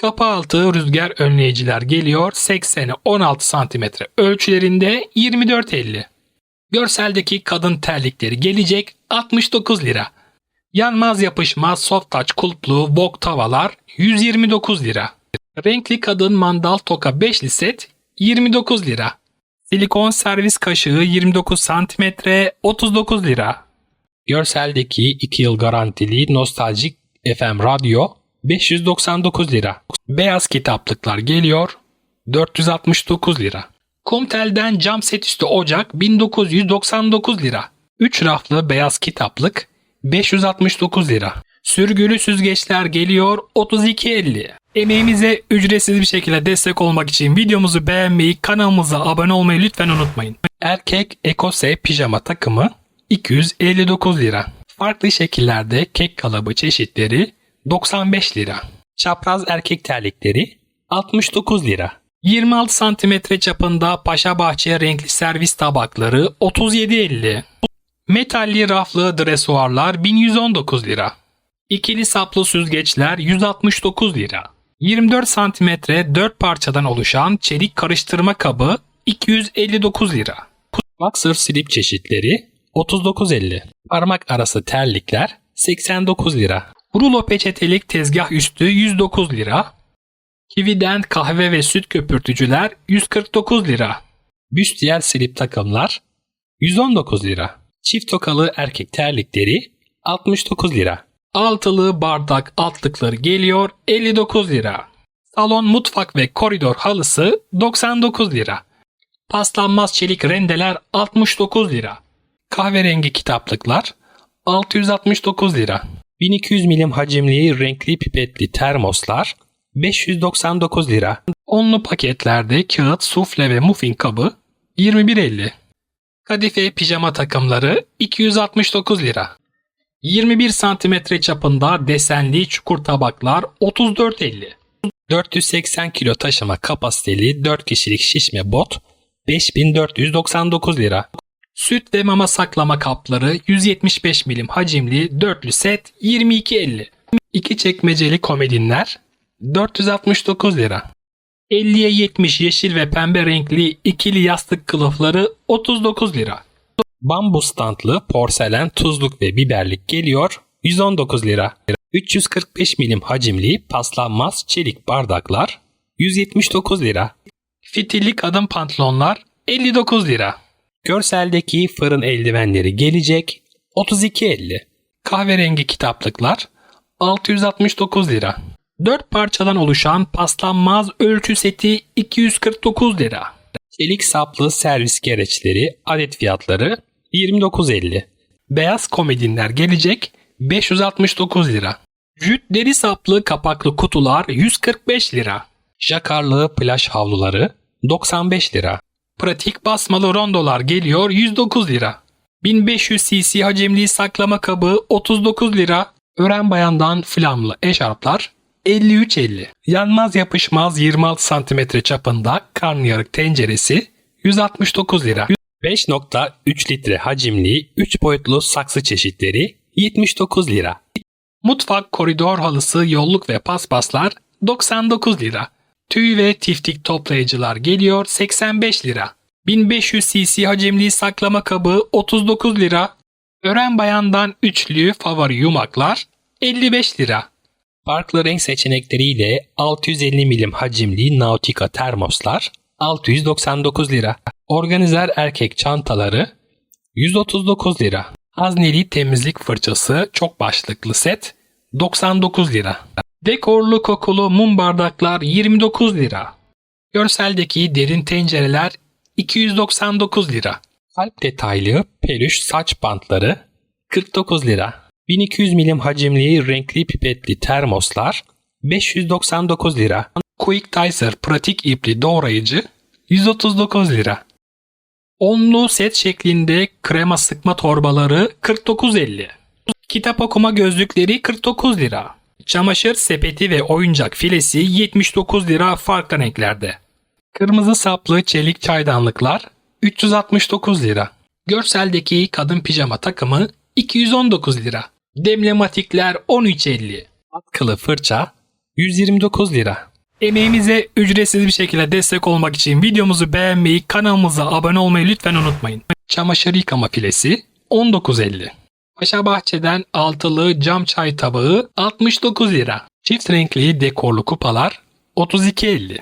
Kapı altı rüzgar önleyiciler geliyor 80'e 16 cm ölçülerinde 24.50. Görseldeki kadın terlikleri gelecek 69 lira. Yanmaz yapışmaz soft touch kulplu wok tavalar 129 lira. Renkli kadın mandal toka beşli set 29 lira. Silikon servis kaşığı 29 cm 39 lira. Görseldeki 2 yıl garantili nostaljik FM radyo 599 lira. Beyaz kitaplıklar geliyor 469 lira. Kumtel'den cam set üstü ocak 1999 lira. 3 raflı beyaz kitaplık 569 lira. Sürgülü süzgeçler geliyor 32.50. Emeğimize ücretsiz bir şekilde destek olmak için videomuzu beğenmeyi, kanalımıza abone olmayı lütfen unutmayın. Erkek Ekose pijama takımı 259 lira. Farklı şekillerde kek kalıbı çeşitleri 95 lira. Çapraz erkek terlikleri 69 lira. 26 cm çapında Paşa Bahçe renkli servis tabakları 37.50. Metalli raflı dresuarlar 1119 lira. İkili saplı süzgeçler 169 lira. 24 cm 4 parçadan oluşan çelik karıştırma kabı 259 lira. Boxer slip çeşitleri 39.50. Parmak arası terlikler 89 lira. Rulo peçetelik tezgah üstü 109 lira. Kivi'den kahve ve süt köpürtücüler 149 lira. Büstiyer slip takımlar 119 lira. Çift tokalı erkek terlikleri 69 lira. Altılı bardak altlıkları geliyor 59 lira. Salon mutfak ve koridor halısı 99 lira. Paslanmaz çelik rendeler 69 lira. Kahverengi kitaplıklar 669 lira. 1200 milim hacimli renkli pipetli termoslar 599 lira. Onlu paketlerde kağıt, sufle ve muffin kabı 21.50. Kadife pijama takımları 269 lira. 21 santimetre çapında desenli çukur tabaklar 34.50. 480 kilo taşıma kapasiteli 4 kişilik şişme bot 5499 lira. Süt ve mama saklama kapları 175 milim hacimli dörtlü set 22.50. İki çekmeceli komodinler 469 lira. 50'ye 70 yeşil ve pembe renkli ikili yastık kılıfları 39 lira. Bambu standlı porselen tuzluk ve biberlik geliyor 119 lira. 345 milim hacimli paslanmaz çelik bardaklar 179 lira. Fitilli kadın pantolonlar 59 lira. Görseldeki fırın eldivenleri gelecek 32.50. Kahverengi kitaplıklar 669 lira. 4 parçadan oluşan paslanmaz ölçü seti 249 lira. Çelik saplı servis gereçleri adet fiyatları 29.50. Beyaz komodinler gelecek 569 lira. Jüt deri saplı kapaklı kutular 145 lira. Jakarlı plaj havluları 95 lira. Pratik basmalı rondolar geliyor 109 lira. 1500 cc hacimli saklama kabı 39 lira. Ören bayandan flamlı eşarplar 53.50. Yanmaz yapışmaz 26 cm çapında karnıyarık tenceresi 169 lira. 5.3 litre hacimli 3 boyutlu saksı çeşitleri 79 lira. Mutfak koridor halısı yolluk ve paspaslar 99 lira. Tüy ve tiftik toplayıcılar geliyor 85 lira. 1500 cc hacimli saklama kabı 39 lira. Ören bayandan üçlü favori yumaklar 55 lira. Farklı renk seçenekleriyle 650 milim hacimli Nautica termoslar 699 lira. Organizer erkek çantaları 139 lira. Hazneli temizlik fırçası çok başlıklı set 99 lira. Dekorlu kokulu mum bardaklar 29 lira. Görseldeki derin tencereler 299 lira. Kalp detaylı peluş saç bantları 49 lira. 1200 milim hacimli renkli pipetli termoslar 599 lira. Quick Dicer pratik ipli doğrayıcı 139 lira. Onlu set şeklinde krema sıkma torbaları 49.50. Kitap okuma gözlükleri 49 lira. Çamaşır sepeti ve oyuncak filesi 79 lira farklı renklerde. Kırmızı saplı çelik çaydanlıklar 369 lira. Görseldeki kadın pijama takımı 219 lira. Demlematikler 13.50. Atkılı fırça 129 lira. Emeğimize ücretsiz bir şekilde destek olmak için videomuzu beğenmeyi, kanalımıza abone olmayı lütfen unutmayın. Çamaşır yıkama filesi 19.50. Paşa Bahçe'den altılı cam çay tabağı 69 lira. Çift renkli dekorlu kupalar 32.50.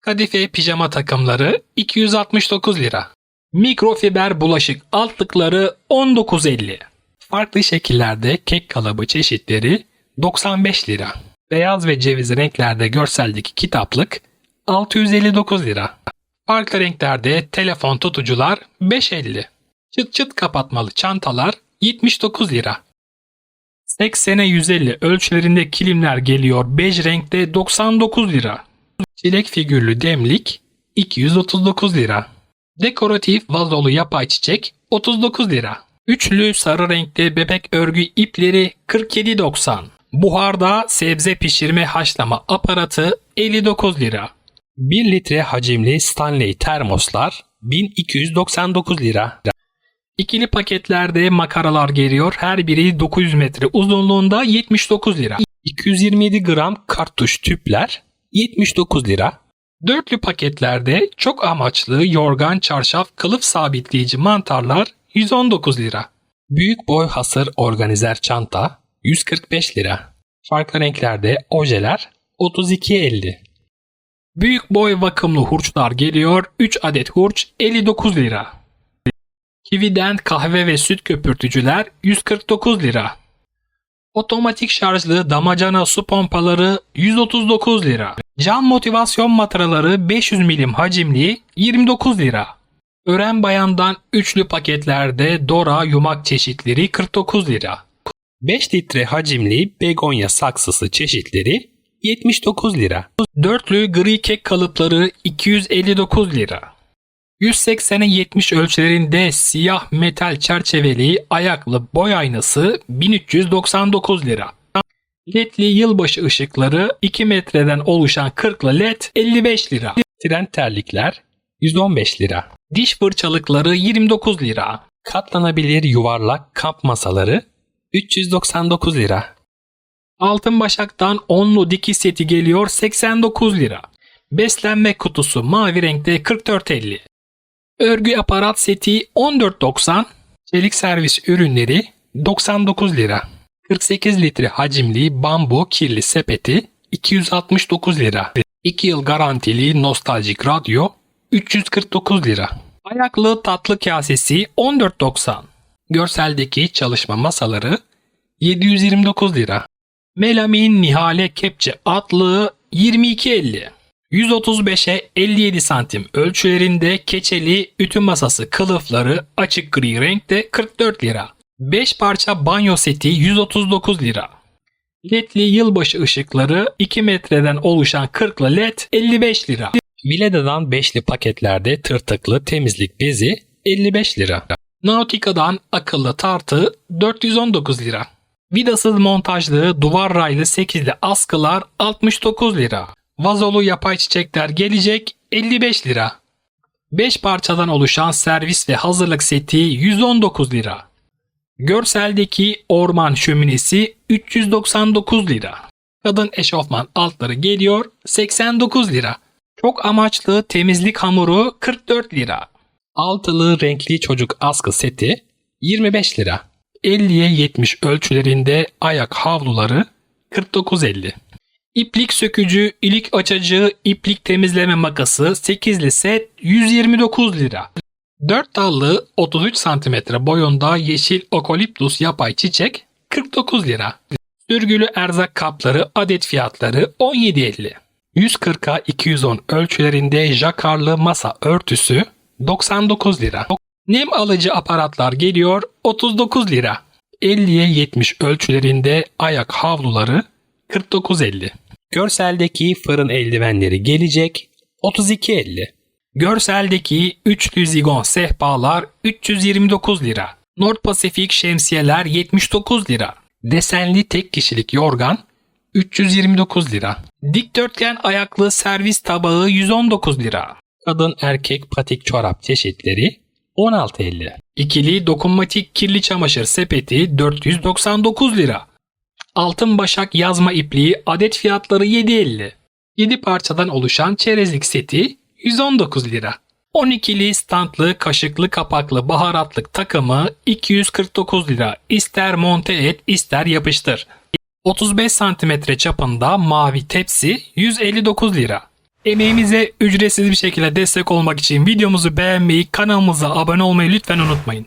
Kadife pijama takımları 269 lira. Mikrofiber bulaşık altlıkları 19.50. Farklı şekillerde kek kalıbı çeşitleri 95 lira. Beyaz ve ceviz renklerde görseldeki kitaplık 659 lira. Farklı renklerde telefon tutucular 5.50. Çıt çıt kapatmalı çantalar 79 lira. 80'e 150 ölçülerinde kilimler geliyor bej renkte 99 lira. Çilek figürlü demlik 239 lira. Dekoratif vazolu yapay çiçek 39 lira. Üçlü sarı renkte bebek örgü ipleri 47.90. Buharda sebze pişirme haşlama aparatı 59 lira. 1 litre hacimli Stanley termoslar 1299 lira. İkili paketlerde makaralar geliyor. Her biri 900 metre uzunluğunda 79 lira. 227 gram kartuş tüpler 79 lira. Dörtlü paketlerde çok amaçlı yorgan, çarşaf, kılıf sabitleyici mantarlar 119 lira. Büyük boy hasır organizer çanta 145 lira. Farklı renklerde ojeler 32.50. Büyük boy vakumlu hurçlar geliyor. 3 adet hurç 59 lira. Kiwi'den kahve ve süt köpürtücüler 149 lira. Otomatik şarjlı damacana su pompaları 139 lira. Cam motivasyon matraları 500 milim hacimli 29 lira. Ören bayandan üçlü paketlerde Dora yumak çeşitleri 49 lira. 5 litre hacimli begonya saksısı çeşitleri 79 lira. Dörtlü gri kek kalıpları 259 lira. 180'e 70 ölçülerinde siyah metal çerçeveli ayaklı boy aynası 1399 lira. LED'li yılbaşı ışıkları 2 metreden oluşan 40'lı LED 55 lira. Tren terlikler 115 lira. Diş fırçalıkları 29 lira. Katlanabilir yuvarlak kamp masaları 399 lira. Altın Başak'tan onlu dikiş seti geliyor 89 lira. Beslenme kutusu mavi renkte 44.50. Örgü aparat seti 14.90. Çelik servis ürünleri 99 lira. 48 litre hacimli bambu kirli sepeti 269 lira. 2 yıl garantili nostaljik radyo 349 lira. Ayaklı tatlı kasesi 14.90. Görseldeki çalışma masaları 729 lira. Melamin Nihale Kepçe atlığı 22.50. 135'e 57 santim ölçülerinde keçeli ütü masası kılıfları açık gri renkte 44 lira. 5 parça banyo seti 139 lira. LED'li yılbaşı ışıkları 2 metreden oluşan 40'lı LED 55 lira. Vileda'dan 5'li paketlerde tırtıklı temizlik bezi 55 lira. Nautica'dan akıllı tartı 419 lira. Vidasız montajlı duvar raylı 8'li askılar 69 lira. Vazolu yapay çiçekler gelecek 55 lira. 5 parçadan oluşan servis ve hazırlık seti 119 lira. Görseldeki orman şöminesi 399 lira. Kadın eşofman altları geliyor 89 lira. Çok amaçlı temizlik hamuru 44 lira. Altılı renkli çocuk askı seti 25 lira. 50'ye 70 ölçülerinde ayak havluları 49.50. İplik sökücü, ilik açıcı, iplik temizleme makası 8'li set 129 lira. 4 dallı 33 cm boyunda yeşil okoliptus yapay çiçek 49 lira. Sürgülü erzak kapları adet fiyatları 17.50. 140'a 210 ölçülerinde jakarlı masa örtüsü 99 lira. Nem alıcı aparatlar geliyor 39 lira. 50'ye 70 ölçülerinde ayak havluları 49.50. Görseldeki fırın eldivenleri gelecek 32.50. Görseldeki üçlü zigon sehpalar 329 lira. North Pacific şemsiyeler 79 lira. Desenli tek kişilik yorgan 329 lira. Dikdörtgen ayaklı servis tabağı 119 lira. Kadın erkek patik çorap çeşitleri 16.50. İkili dokunmatik kirli çamaşır sepeti 499 lira. Altın başak yazma ipliği adet fiyatları 7.50. 7 parçadan oluşan çerezlik seti 119 lira. 12'li standlı kaşıklı kapaklı baharatlık takımı 249 lira. İster monte et ister yapıştır. 35 santimetre çapında mavi tepsi 159 lira. Emeğimize ücretsiz bir şekilde destek olmak için videomuzu beğenmeyi, kanalımıza abone olmayı lütfen unutmayın.